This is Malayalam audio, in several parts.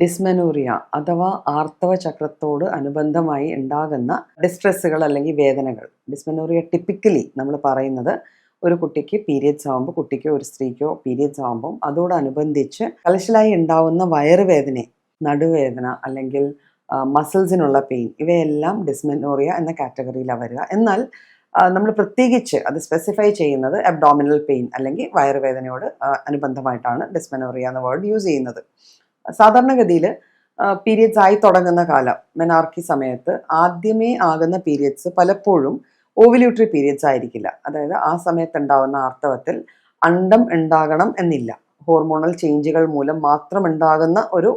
ഡിസ്മെനോറിയ അഥവാ ആർത്തവ ചക്രത്തോട് അനുബന്ധമായി ഉണ്ടാകുന്ന ഡിസ്ട്രെസ്സുകൾ അല്ലെങ്കിൽ വേദനകൾ. ഡിസ്മനൂറിയ ടിപ്പിക്കലി നമ്മൾ പറയുന്നത് ഒരു കുട്ടിക്ക് പീരിയഡ്സ് ആകുമ്പോൾ കുട്ടിക്കോ ഒരു സ്ത്രീക്കോ പീരിയഡ്സ് ആകുമ്പോൾ അതോടനുബന്ധിച്ച് കലശലായി ഉണ്ടാവുന്ന വയറുവേദന നടുവേദന അല്ലെങ്കിൽ മസിൽസിനുള്ള പെയിൻ ഇവയെല്ലാം ഡിസ്മെനോറിയ എന്ന കാറ്റഗറിയിലാണ് വരിക. എന്നാൽ നമ്മൾ പ്രത്യേകിച്ച് അത് സ്പെസിഫൈ ചെയ്യുന്നത് അബ്ഡോമിനൽ പെയിൻ അല്ലെങ്കിൽ വയറുവേദനയോട് അനുബന്ധമായിട്ടാണ് ഡിസ്മെനോറിയ എന്ന വേർഡ് യൂസ് ചെയ്യുന്നത്. സാധാരണഗതിയിൽ പീരിയഡ്സ് ആയി തുടങ്ങുന്ന കാലം മെനാർക്കി സമയത്ത് ആദ്യമേ ആകുന്ന പീരിയഡ്സ് പലപ്പോഴും ഓവിലൂട്ടറി പീരിയഡ്സ് ആയിരിക്കില്ല. അതായത് ആ സമയത്ത് ഉണ്ടാകുന്ന ആർത്തവത്തിൽ അണ്ടം ഉണ്ടാകണം എന്നില്ല. ഹോർമോണൽ ചേഞ്ചുകൾ മൂലം മാത്രം ഉണ്ടാകുന്ന ഒരു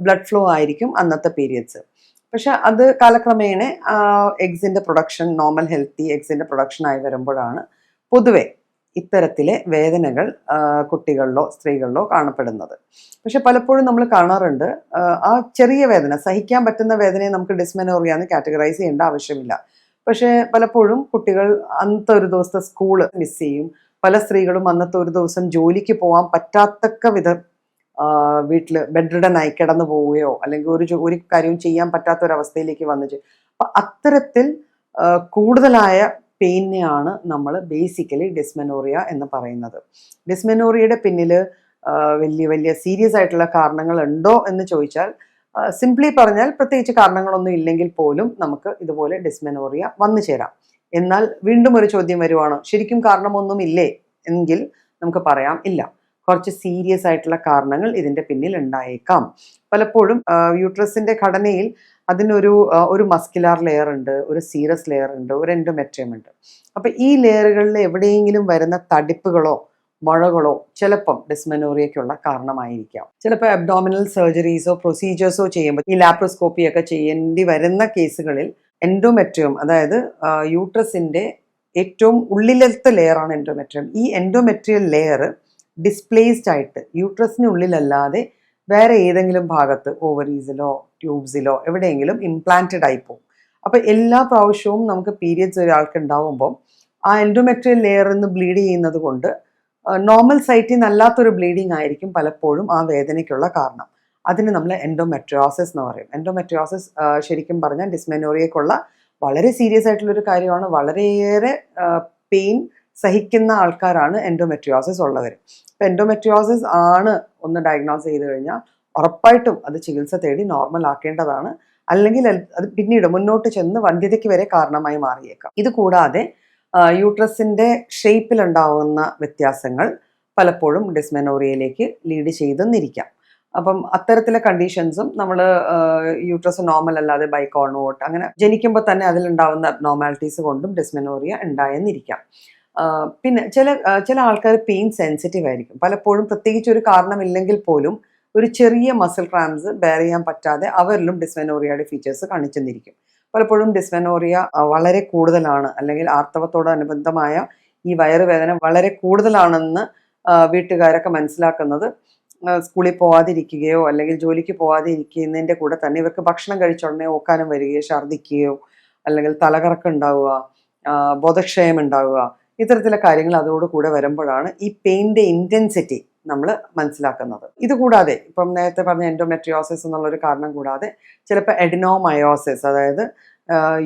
ബ്ലഡ് ഫ്ലോ ആയിരിക്കും അന്നത്തെ പീരിയഡ്സ് പക്ഷെ അത് കാലക്രമേണ എഗ്സിന്റെ പ്രൊഡക്ഷൻ നോർമൽ ഹെൽത്തി എഗ്സിന്റെ പ്രൊഡക്ഷൻ ആയി വരുമ്പോഴാണ് പൊതുവെ ഇത്തരത്തിലെ വേദനകൾ കുട്ടികളിലോ സ്ത്രീകളിലോ കാണപ്പെടുന്നത്. പക്ഷെ പലപ്പോഴും നമ്മൾ കാണാറുണ്ട് ആ, ചെറിയ വേദന സഹിക്കാൻ പറ്റുന്ന വേദനയെ നമുക്ക് ഡിസ്മെനോറിയ എന്ന് കാറ്റഗറൈസ് ചെയ്യേണ്ട ആവശ്യമില്ല. പക്ഷേ പലപ്പോഴും കുട്ടികൾ അന്നത്തെ ഒരു ദിവസത്തെ സ്കൂൾ മിസ് ചെയ്യും. പല സ്ത്രീകളും അന്നത്തെ ഒരു ദിവസം ജോലിക്ക് പോകാൻ പറ്റാത്തക്ക വിധം വീട്ടിൽ ബെഡ്രിഡനായി കിടന്നു പോവുകയോ അല്ലെങ്കിൽ ഒരു ഒരു കാര്യവും ചെയ്യാൻ പറ്റാത്ത ഒരു അവസ്ഥയിലേക്ക് വന്നു അപ്പൊ അത്തരത്തിൽ കൂടുതലായ പെയിനെയാണ് നമ്മൾ ബേസിക്കലി ഡിസ്മെനോറിയ എന്ന് പറയുന്നത്. ഡിസ്മെനോറിയയുടെ പിന്നിൽ വലിയ വലിയ സീരിയസ് ആയിട്ടുള്ള കാരണങ്ങൾ ഉണ്ടോ എന്ന് ചോദിച്ചാൽ സിംപ്ലി പറഞ്ഞാൽ പ്രത്യേകിച്ച് കാരണങ്ങളൊന്നും ഇല്ലെങ്കിൽ പോലും നമുക്ക് ഇതുപോലെ ഡിസ്മെനോറിയ വന്നു ചേരാം. എന്നാൽ വീണ്ടും ഒരു ചോദ്യം വരുവാണ് ശരിക്കും കാരണമൊന്നും ഇല്ലേ എങ്കിൽ നമുക്ക് പറയാം ഇല്ല. കുറച്ച് സീരിയസ് ആയിട്ടുള്ള കാരണങ്ങൾ ഇതിന്റെ പിന്നിൽ ഉണ്ടായേക്കാം. പലപ്പോഴും യൂട്രസിന്റെ ഘടനയിൽ അതിനൊരു ഒരു മസ്കുലാർ ലെയർ ഉണ്ട് ഒരു സീറസ് ലെയർ ഉണ്ട് ഒരു എൻഡോമെട്രിയം ഉണ്ട്. അപ്പോൾ ഈ ലെയറുകളിൽ എവിടെയെങ്കിലും വരുന്ന തടിപ്പുകളോ മുഴകളോ ചിലപ്പം ഡിസ്മെനോറിയയ്ക്കുള്ള കാരണമായിരിക്കാം. ചിലപ്പോൾ അബ്ഡോമിനൽ സർജറീസോ പ്രൊസീജിയേഴ്സോ ചെയ്യുമ്പോൾ ഈ ലാപ്രോസ്കോപ്പി ഒക്കെ ചെയ്യേണ്ടി വരുന്ന കേസുകളിൽ എൻഡോമെട്രിയം അതായത് യൂട്രസിന്റെ ഏറ്റവും ഉള്ളിലത്തെ ലെയറാണ് എൻഡോമെട്രിയം ഈ എൻഡോമെട്രിയൽ ലെയർ ഡിസ്പ്ലേസ്ഡ് ആയിട്ട് യൂട്രസിനുള്ളിലല്ലാതെ വേറെ ഏതെങ്കിലും ഭാഗത്ത് ഓവറീസിലോ ട്യൂബ്സിലോ എവിടെയെങ്കിലും ഇംപ്ലാന്റഡ് ആയി പോകും അപ്പോൾ എല്ലാ പ്രാവശ്യവും നമുക്ക് പീരിയഡ്സ് ഒരാൾക്ക് ഉണ്ടാവുമ്പോൾ ആ എൻഡോമെട്രിയൽ ലെയറിൽ നിന്ന് ബ്ലീഡ് ചെയ്യുന്നത് കൊണ്ട് നോർമൽ സൈറ്റിൽ നിന്നല്ലാത്തൊരു ബ്ലീഡിങ് ആയിരിക്കും പലപ്പോഴും ആ വേദനയ്ക്കുള്ള കാരണം. അതിന് നമ്മൾ എൻഡോമെട്രിയോസിസ് എന്ന് പറയും. എൻഡോമെട്രിയോസിസ് ശരിക്കും പറഞ്ഞാൽ ഡിസ്മെനോറിയക്കുള്ള വളരെ സീരിയസ് ആയിട്ടുള്ളൊരു കാര്യമാണ്. വളരെയേറെ പെയിൻ സഹിക്കുന്ന ആൾക്കാരാണ് എൻഡോമെട്രിയോസിസ് ഉള്ളവർ ഇപ്പം എൻഡോമെട്രിയോസിസ് ആണ് ഒന്ന് ഡയഗ്നോസ് ചെയ്ത് കഴിഞ്ഞാൽ ഉറപ്പായിട്ടും അത് ചികിത്സ തേടി നോർമൽ ആക്കേണ്ടതാണ്. അല്ലെങ്കിൽ അത് പിന്നീട് മുന്നോട്ട് ചെന്ന് വന്ധ്യതയ്ക്ക് വരെ കാരണമായി മാറിയേക്കാം. ഇത് കൂടാതെ യൂട്രസിന്റെ ഷേപ്പിലുണ്ടാവുന്ന വ്യത്യാസങ്ങൾ പലപ്പോഴും ഡിസ്മെനോറിയയിലേക്ക് ലീഡ് ചെയ്തെന്നിരിക്കാം. അപ്പം അത്തരത്തിലെ കണ്ടീഷൻസും നമ്മൾ യൂട്രസ് നോർമൽ അല്ലാതെ ബൈക്കോണോട്ട് അങ്ങനെ ജനിക്കുമ്പോൾ തന്നെ അതിലുണ്ടാവുന്ന നോർമാലിറ്റീസ് കൊണ്ടും ഡിസ്മെനോറിയ ഉണ്ടായെന്നിരിക്കാം. പിന്നെ ചില ചില ആൾക്കാർ പെയിൻ സെൻസിറ്റീവ് ആയിരിക്കും. പലപ്പോഴും പ്രത്യേകിച്ച് ഒരു കാരണമില്ലെങ്കിൽ പോലും ഒരു ചെറിയ മസിൽ ക്രാംസ് ബെയർ ചെയ്യാൻ പറ്റാതെ അവരിലും ഡിസ്മെനോറിയയുടെ ഫീച്ചേഴ്സ് കാണിച്ചെന്നിരിക്കും. പലപ്പോഴും ഡിസ്മെനോറിയ വളരെ കൂടുതലാണ്. അല്ലെങ്കിൽ ആർത്തവത്തോടനുബന്ധമായ ഈ വയറുവേദന വളരെ കൂടുതലാണെന്ന് വീട്ടുകാരൊക്കെ മനസ്സിലാക്കുന്നത്. സ്കൂളിൽ പോവാതിരിക്കുകയോ അല്ലെങ്കിൽ ജോലിക്ക് പോവാതെ ഇരിക്കുന്നതിന്റെ കൂടെ തന്നെ ഇവർക്ക് ഭക്ഷണം കഴിച്ച ഉടനെ ഓക്കാനം വരികയോ ഛർദ്ദിക്കുകയോ അല്ലെങ്കിൽ തലകറക്കം ഉണ്ടാവുക ബോധക്ഷയം ഉണ്ടാവുക ഇത്തരത്തിലെ കാര്യങ്ങൾ അതോട് കൂടെ വരുമ്പോഴാണ് ഈ പെയിന്റെ ഇന്റൻസിറ്റി നമ്മൾ മനസ്സിലാക്കുന്നത്. ഇത് കൂടാതെ ഇപ്പം നേരത്തെ പറഞ്ഞ എൻഡോമെട്രിയോസിസ് എന്നുള്ളൊരു കാരണം കൂടാതെ ചിലപ്പോൾ എഡിനോമയോസിസ് അതായത്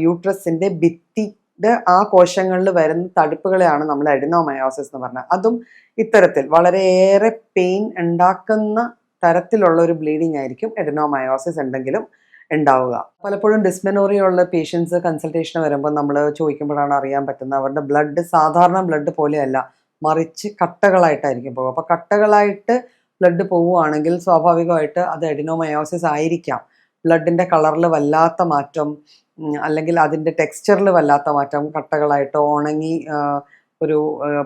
യൂട്രസിന്റെ ഭിത്തിയുടെ ആ കോശങ്ങളിൽ വരുന്ന തടുപ്പുകളെയാണ് നമ്മൾ എഡിനോമയോസിസ് എന്ന് പറഞ്ഞത്. അതും ഇത്തരത്തിൽ വളരെയേറെ പെയിൻ ഉണ്ടാക്കുന്ന തരത്തിലുള്ള ഒരു ബ്ലീഡിംഗ് ആയിരിക്കും എഡിനോമയോസിസ് ഉണ്ടെങ്കിലും ഉണ്ടാവുക. പലപ്പോഴും ഡിസ്മെനോറിയ ഉള്ള പേഷ്യൻസ് കൺസൾട്ടേഷന് വരുമ്പോൾ നമ്മൾ ചോദിക്കുമ്പോഴാണ് അറിയാൻ പറ്റുന്നത്. അവരുടെ ബ്ലഡ് സാധാരണ ബ്ലഡ് പോലെയല്ല. മറിച്ച് കട്ടകളായിട്ടായിരിക്കും പോകുക അപ്പോൾ കട്ടകളായിട്ട് ബ്ലഡ് പോവുകയാണെങ്കിൽ സ്വാഭാവികമായിട്ട് അത് എഡിനോമയോസിസ് ആയിരിക്കാം. ബ്ലഡിന്റെ കളറിൽ വല്ലാത്ത മാറ്റം അല്ലെങ്കിൽ അതിന്റെ ടെക്സ്ചറിൽ വല്ലാത്ത മാറ്റം കട്ടകളായിട്ടോ ഉണങ്ങി ഒരു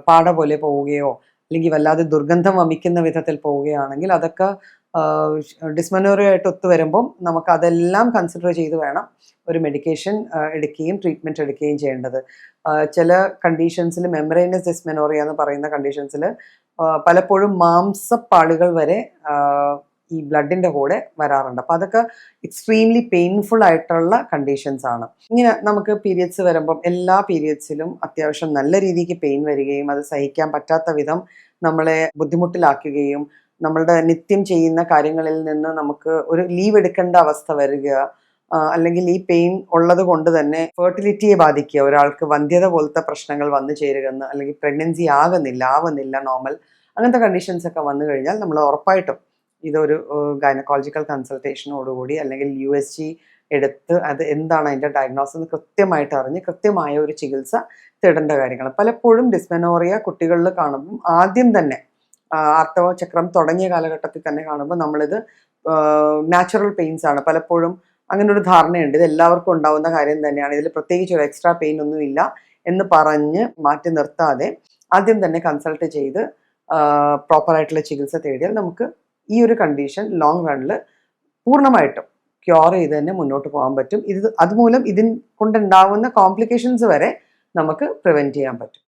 പാട പോലെ പോവുകയോ അല്ലെങ്കിൽ വല്ലാതെ ദുർഗന്ധം വമിക്കുന്ന വിധത്തിൽ പോവുകയാണെങ്കിൽ അതൊക്കെ ഡിസ്മനോറിയായിട്ട് ഒത്തു വരുമ്പം നമുക്ക് അതെല്ലാം കൺസിഡർ ചെയ്ത് വേണം ഒരു മെഡിക്കേഷൻ എടുക്കുകയും ട്രീറ്റ്മെന്റ് എടുക്കുകയും ചെയ്യേണ്ടത്. ചില കണ്ടീഷൻസിൽ മെമ്പറൈനസ് ഡിസ്മെനോറിയ എന്ന് പറയുന്ന കണ്ടീഷൻസിൽ പലപ്പോഴും മാംസപ്പാളികൾ വരെ ഈ ബ്ലഡിന്റെ കൂടെ വരാറുണ്ട്. അപ്പോൾ അതൊക്കെ എക്സ്ട്രീംലി പെയിൻഫുൾ ആയിട്ടുള്ള കണ്ടീഷൻസ് ആണ്. ഇങ്ങനെ നമുക്ക് പീരിയഡ്സ് വരുമ്പം എല്ലാ പീരിയഡ്സിലും അത്യാവശ്യം നല്ല രീതിക്ക് പെയിൻ വരികയും അത് സഹിക്കാൻ പറ്റാത്ത വിധം നമ്മളെ ബുദ്ധിമുട്ടിലാക്കുകയും നമ്മളുടെ നിത്യം ചെയ്യുന്ന കാര്യങ്ങളിൽ നിന്ന് നമുക്ക് ഒരു ലീവ് എടുക്കേണ്ട അവസ്ഥ വരിക അല്ലെങ്കിൽ ഈ പെയിൻ ഉള്ളത് കൊണ്ട് തന്നെ ഫെർട്ടിലിറ്റിയെ ബാധിക്കുക. ഒരാൾക്ക് വന്ധ്യത പോലത്തെ പ്രശ്നങ്ങൾ വന്നു ചേരുക എന്ന് അല്ലെങ്കിൽ പ്രഗ്നൻസി ആകുന്നില്ല ആവുന്നില്ല നോർമൽ അങ്ങനത്തെ കണ്ടീഷൻസ് ഒക്കെ വന്നു കഴിഞ്ഞാൽ നമ്മൾ ഉറപ്പായിട്ടും ഇതൊരു ഗൈനക്കോളജിക്കൽ കൺസൾട്ടേഷനോടുകൂടി അല്ലെങ്കിൽ യു എസ് ജി എടുത്ത് അത് എന്താണ് അതിന്റെ ഡയഗ്നോസിസ് എന്ന് കൃത്യമായിട്ട് അറിഞ്ഞ് കൃത്യമായ ഒരു ചികിത്സ തേടേണ്ട കാര്യങ്ങൾ. പലപ്പോഴും ഡിസ്മെനോറിയ കുട്ടികളിൽ കാണുമ്പം ആദ്യം തന്നെ ആർത്തവ ചക്രം തുടങ്ങിയ കാലഘട്ടത്തിൽ തന്നെ കാണുമ്പോൾ നമ്മളിത് നാച്ചുറൽ പെയിൻസ് ആണ്. പലപ്പോഴും അങ്ങനെ ഒരു ധാരണയുണ്ട്. ഇത് എല്ലാവർക്കും ഉണ്ടാവുന്ന കാര്യം തന്നെയാണ്. ഇതിൽ പ്രത്യേകിച്ച് ഒരു എക്സ്ട്രാ പെയിൻ ഒന്നും ഇല്ല എന്ന് പറഞ്ഞ് മാറ്റി നിർത്താതെ ആദ്യം തന്നെ കൺസൾട്ട് ചെയ്ത് പ്രോപ്പറായിട്ടുള്ള ചികിത്സ തേടിയാൽ നമുക്ക് ഈ ഒരു കണ്ടീഷൻ ലോങ് റണ്ണിൽ പൂർണമായിട്ടും ക്യൂർ ചെയ്ത് തന്നെ മുന്നോട്ട് പോകാൻ പറ്റും. ഇത് അതുമൂലം ഇതിൻ കൊണ്ടുണ്ടാവുന്ന കോംപ്ലിക്കേഷൻസ് വരെ നമുക്ക് പ്രിവെന്റ് ചെയ്യാൻ പറ്റും.